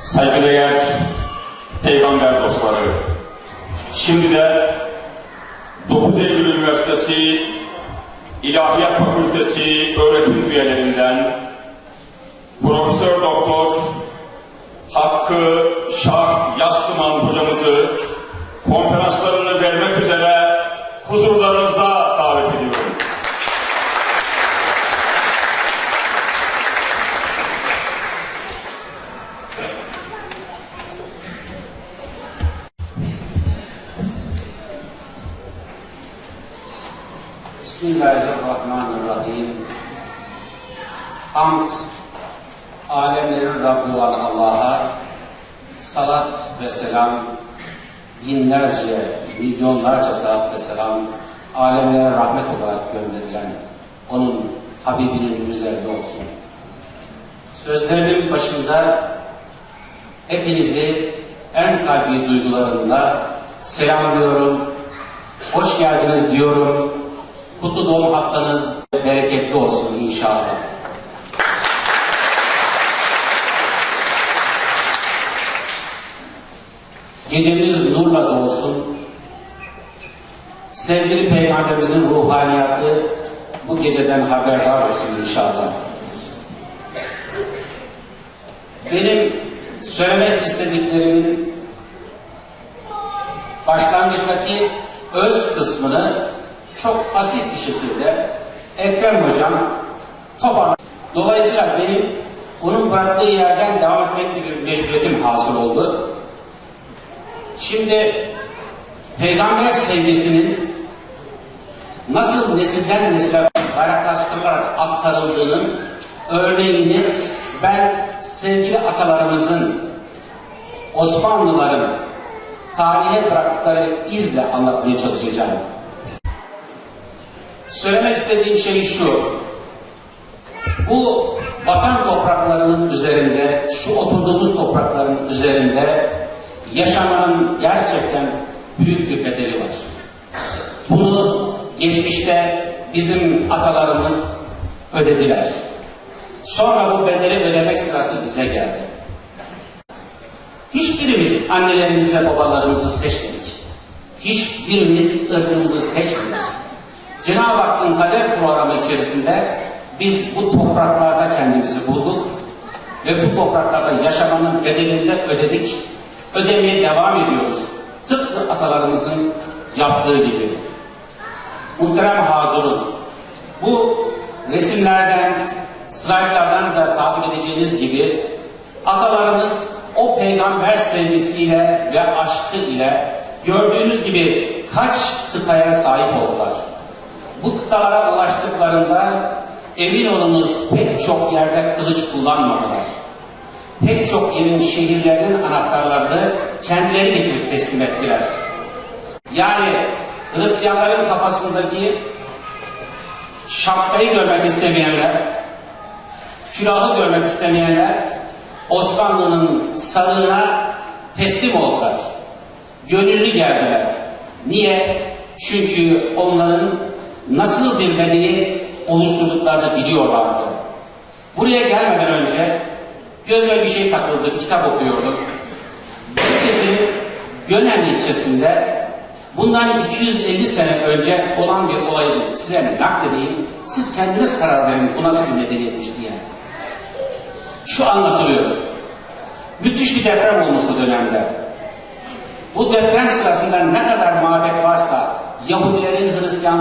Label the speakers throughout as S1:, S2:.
S1: saygıdeğer peygamber dostları, şimdi de 9 Eylül Üniversitesi İlahiyat Fakültesi öğretim üyelerinden
S2: Bismillahirrahmanirrahim. Hamd, alemlerin Rabbi olan Allah'a salat ve selam, binlerce, milyonlarca salat ve selam, alemlere rahmet olarak gönderilen onun Habibinin üzerinde olsun. Sözlerimin başında hepinizi en kalbi duygularımla selamlıyorum, hoş geldiniz diyorum. Kutlu doğum haftanız bereketli olsun inşallah. Gecemiz nurla dolsun. Sevgili Peygamberimizin ruhaniyatı bu geceden haberdar olsun inşallah. Benim söylemek istediklerimin başlangıçtaki öz kısmını çok fasit bir şekilde Ekrem Hocam toparladı. Dolayısıyla benim onun bıraktığı yerden devam etmek gibi bir mecburiyetim hasıl oldu. Şimdi peygamber sevgisinin nasıl nesilden nesile bayraklaştırılarak aktarıldığının örneğini ben sevgili atalarımızın, Osmanlıların tarihe bıraktıkları izle anlatmaya çalışacağım. Söylemek istediğim şey şu. Bu vatan topraklarının üzerinde, şu oturduğumuz toprakların üzerinde yaşamanın gerçekten büyük bir bedeli var. Bunu geçmişte bizim atalarımız ödediler. Sonra bu bedeli ödemek sırası bize geldi. Hiçbirimiz annelerimizi ve babalarımızı seçmedik. Hiçbirimiz ırkımızı seçmedik. Cenab-ı Hakk'ın kader programı içerisinde biz bu topraklarda kendimizi bulduk ve bu topraklarda yaşamanın bedelini de ödedik. Ödemeye devam ediyoruz. Tıpkı atalarımızın yaptığı gibi. Muhterem Hazırın, bu resimlerden, slaytlardan da takip edeceğiniz gibi atalarımız o peygamber sevgisiyle ve aşkı ile gördüğünüz gibi kaç kıtaya sahip oldular. Bu kıtalara ulaştıklarında emin olunuz pek çok yerde kılıç kullanmadılar. Pek çok yerin şehirlerinin anahtarlarını kendileri getirip teslim ettiler. Yani Hristiyanların kafasındaki şapkayı görmek istemeyenler, külahı görmek istemeyenler Osmanlı'nın sarığına teslim oldular. Gönüllü geldiler. Niye? Çünkü onların nasıl bir bedeni oluşturduklarını biliyorlardı. Buraya gelmeden önce gözüme bir şey takıldı, bir kitap okuyordum. Balıkesir'in Gönen ilçesinde bundan 250 sene önce olan bir olayı size nakledeyim. Siz kendiniz karar verin bu nasıl bir medeniyetmiş diye. Şu anlatılıyor. Müthiş bir deprem olmuş o dönemde. Bu deprem sırasında ne kadar mabet varsa,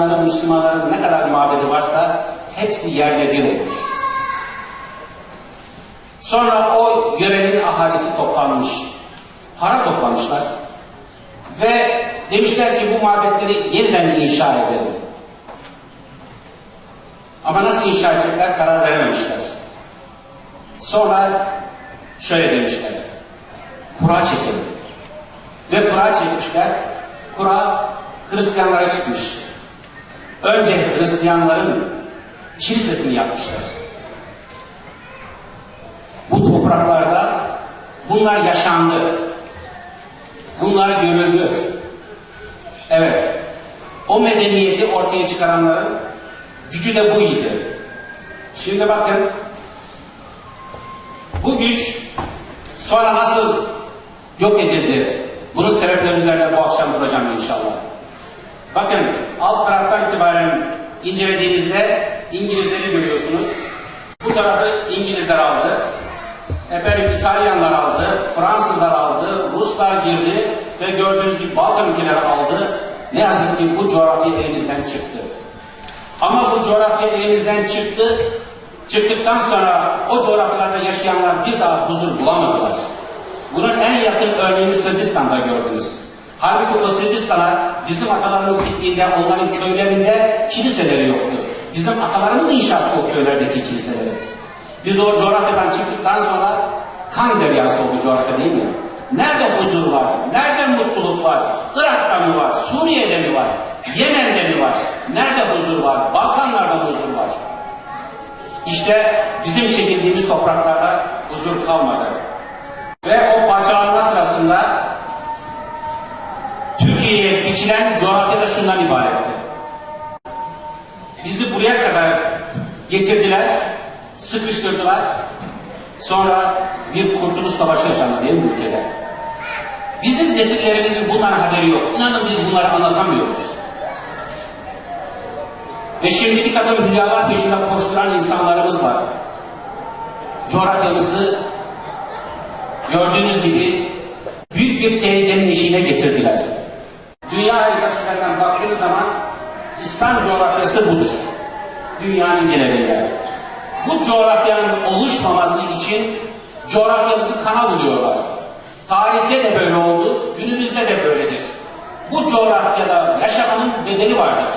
S2: Hristiyanların, Müslümanların ne kadar mabedi varsa hepsi yerle bir olmuş. Sonra o yörenin ahalisi toplanmış. Para toplamışlar. Ve demişler ki bu mabetleri yeniden inşa edelim. Ama nasıl inşa edecekler karar verememişler. Sonra şöyle demişler. Kura çekelim. Ve kura çekmişler. Kura Hristiyanlara çıkmış. Önce Hristiyanların kilisesini yapmışlar. Bu topraklarda bunlar yaşandı. Bunlar görüldü. Evet. O medeniyeti ortaya çıkaranların gücü de bu idi. Şimdi bakın bu güç Sonra nasıl yok edildi? Bunun sebepleri üzerine bu akşam duracağım inşallah. Bakın alt taraftan itibaren incelediğinizde İngilizleri görüyorsunuz. Bu tarafı İngilizler aldı. Efendim İtalyanlar aldı, Fransızlar aldı, Ruslar girdi ve gördüğünüz gibi Balkan ülkeleri aldı. Ne yazık ki bu coğrafya elimizden çıktı. Ama bu coğrafya elimizden çıktı. Çıktıktan sonra o coğrafyalarda yaşayanlar bir daha huzur bulamadılar. Bunun en yakın örneğini Sırbistan'da gördünüz. Halbuki o Sırbistan'a bizim atalarımız gittiğinde onların köylerinde kiliseleri yoktu. Bizim atalarımız inşa etti o köylerdeki kiliseleri. Biz o coğrafyadan çıktıktan sonra kan deryası oldu coğrafya değil mi? Nerede huzur var? Nerede mutluluk var? Irak'ta mı var? Suriye'de mi var? Yemen'de mi var? Nerede huzur var? Balkanlarda huzur var. İşte bizim çekildiğimiz topraklarda huzur kalmadı. Ve o parçalanma sırasında Biçilen coğrafya da şundan ibaretti. Bizi buraya kadar getirdiler, sıkıştırdılar. Sonra bir kurtuluş savaşı yaşandı değil mi ülkede? Bizim nesillerimizin bundan haberi yok. İnanın biz bunları anlatamıyoruz. Ve şimdi bir takım hülyalar peşinde koşturan insanlarımız var. Coğrafyamızı gördüğünüz gibi büyük bir tehlikenin İslam coğrafyası budur. Dünyanın genelinde. Bu coğrafyanın oluşmaması için coğrafyamızı kana buluyorlar. Tarihte de böyle oldu, günümüzde de böyledir. Bu coğrafyada yaşamanın bedeli vardır.